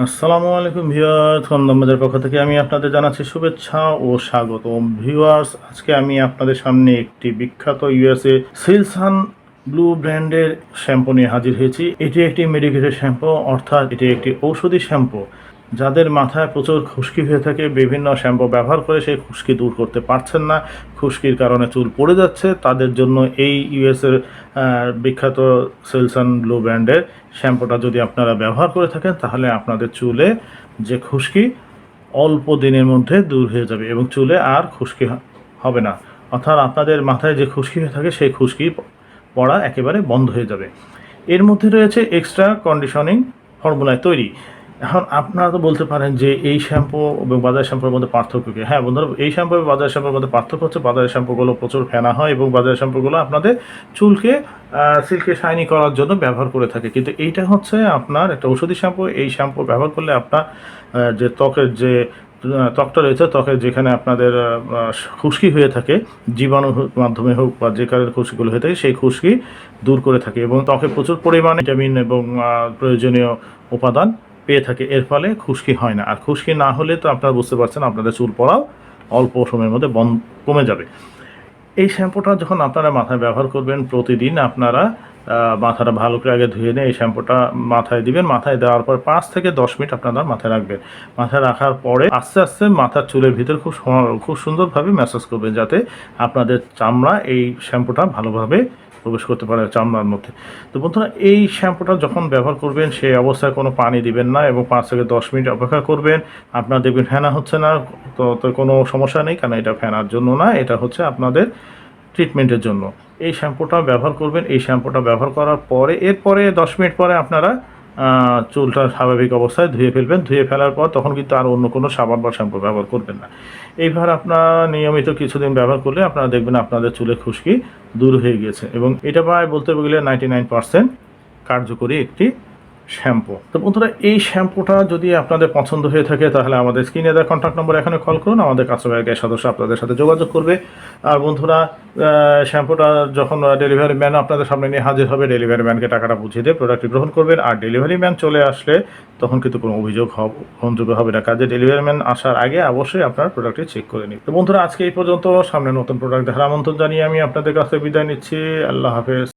আসসালামু আলাইকুম ভিউয়ার্স খন্দমবাজার পক্ষ থেকে আমি আপনাদের জানাচ্ছি শুভেচ্ছা ও স্বাগত ভিউয়ার্স, আজকে আমি আপনাদের সামনে একটি বিখ্যাত ইউএসএ সিলসান ব্লু ব্র্যান্ডের শ্যাম্পু নিয়ে হাজির হয়েছি। এটি একটি মেডিকেটেড শ্যাম্পু, অর্থাৎ এটি একটি ঔষধি শ্যাম্পু। যাদের মাথায় প্রচুর খুশকি হয়ে থাকে, বিভিন্ন শ্যাম্পু ব্যবহার করে সেই খুশকি দূর করতে পারছেন না। খুশকির কারণে চুল পড়ে যাচ্ছে। তাদের জন্য এই ইউএসের বিখ্যাত সেলসান ব্লু ব্র্যান্ডের শ্যাম্পুটা যদি আপনারা ব্যবহার করে থাকেন, তাহলে আপনাদের চুলে যে খুশকি অল্প দিনের মধ্যে দূর হয়ে যাবে এবং চুলে আর খুশকি হবে না। অর্থাৎ আপনাদের মাথায় যে খুশকি হয়ে থাকে, সেই খুশকি পড়া একেবারে বন্ধ হয়ে যাবে। এর মধ্যে রয়েছে এক্সট্রা কন্ডিশনিং ফর্মুলায় তৈরি। এখন আপনারা তো বলতে পারেন যে এই শ্যাম্পু এবং বাজার শ্যাম্পুর মধ্যে পার্থক্য কি? হ্যাঁ বন্ধুরা, এই শ্যাম্পু এবং বাজার শ্যাম্পুর মধ্যে পার্থক্য হচ্ছে বাজারের শ্যাম্পুগুলো প্রচুর ফেনা হয় এবং বাজারের শ্যাম্পুগুলো আপনাদের চুলকে সিল্কে শাইনি করার জন্য ব্যবহার করে থাকে। কিন্তু এইটা হচ্ছে আপনার একটা ঔষধি শ্যাম্পু। এই শ্যাম্পু ব্যবহার করলে আপনার যে ত্বকের যে ত্বকটা রয়েছে, ত্বকের যেখানে আপনাদের খুশকি হয়ে থাকে জীবাণুর মাধ্যমে হোক বা যে কারণে খুশকিগুলো হয়ে থাকে, সেই খুশকি দূর করে থাকে এবং ত্বকে প্রচুর পরিমাণে ভিটামিন এবং প্রয়োজনীয় উপাদান পেয়ে থাকে। এর ফলে খুশকি হয় না। আর খুশকি না হলে তো আপনারা বুঝতে পারছেন আপনাদের চুল পড়াও অল্প সময়ের মধ্যে বন্ধ কমে যাবে। এই শ্যাম্পুটা যখন আপনারা মাথায় ব্যবহার করবেন প্রতিদিন আপনারা মাথাটা ভালো করে আগে ধুয়ে নিয়ে এই শ্যাম্পুটা মাথায় দিবেন। মাথায় দেওয়ার পর পাঁচ থেকে দশ মিনিট আপনারা মাথায় রাখবেন। মাথায় রাখার পরে আস্তে আস্তে মাথার চুলের ভিতর খুব খুব সুন্দরভাবে ম্যাসাজ করবেন যাতে আপনাদের চামড়া এই শ্যাম্পুটা ভালোভাবে প্রবেশ করতে পারে চামড়ার মধ্যে। তো বন্ধুরা, এই শ্যাম্পুটা যখন ব্যবহার করবেন, সেই অবস্থায় কোনো পানি দিবেন না এবং পাঁচ থেকে দশ মিনিট অপেক্ষা করবেন। আপনার দেখবেন ফেনা হচ্ছে না, তো তো কোনো সমস্যা নেই, কারণ এটা ফেনার জন্য না, এটা হচ্ছে আপনাদের ট্রিটমেন্টের জন্য। এই শ্যাম্পুটা ব্যবহার করবেন, এই শ্যাম্পুটা ব্যবহার করার পরে, এরপরে দশ মিনিট পরে আপনারা চুলটা স্বাভাবিক অবস্থায় ধুয়ে ফেলবেন। ধুয়ে ফেলার পর তখন কিন্তু আর অন্য কোনো সাবান বা শ্যাম্পু ব্যবহার করবেন না। এইবার আপনার নিয়মিত কিছুদিন ব্যবহার করলে আপনারা দেখবেন আপনাদের চুলে খুশকি দূর হয়ে গেছে এবং এটা প্রায় বলতে গেলে নাইনটি নাইন পার্সেন্ট কার্যকরী একটি শ্যাম্পু। তো বন্ধুরা, এই শ্যাম্পুটা যদি আপনাদের পছন্দ হয়ে থাকে, তাহলে আমাদের স্ক্রিনে দেওয়া কন্ট্যাক্ট নম্বর এখানে কল করুন, আমাদের কাস্টমার কেয়ার সদস্য আপনাদের সাথে যোগাযোগ করবে। আর বন্ধুরা শ্যাম্পুটা যখন ডেলিভারি ম্যান আপনাদের সামনে নিয়ে হাজির হবে ডেলিভারি ম্যানকে টাকাটা বুঝিয়ে দিয়ে প্রোডাক্টটি গ্রহণ করবেন। আর ডেলিভারি ম্যান চলে আসলে তখন কিন্তু কোনো অভিযোগ হব- গ্রহণযোগ্য হবে না। কাজে ডেলিভারি ম্যান আসার আগে অবশ্যই আপনার প্রোডাক্টটি চেক করে নিন। তো বন্ধুরা, আজকে এই পর্যন্ত, সামনে নতুন প্রোডাক্ট দেখার আমন্ত্রণ জানিয়ে আমি আপনাদের কাছে বিদায় নিচ্ছি। আল্লাহ হাফেজ।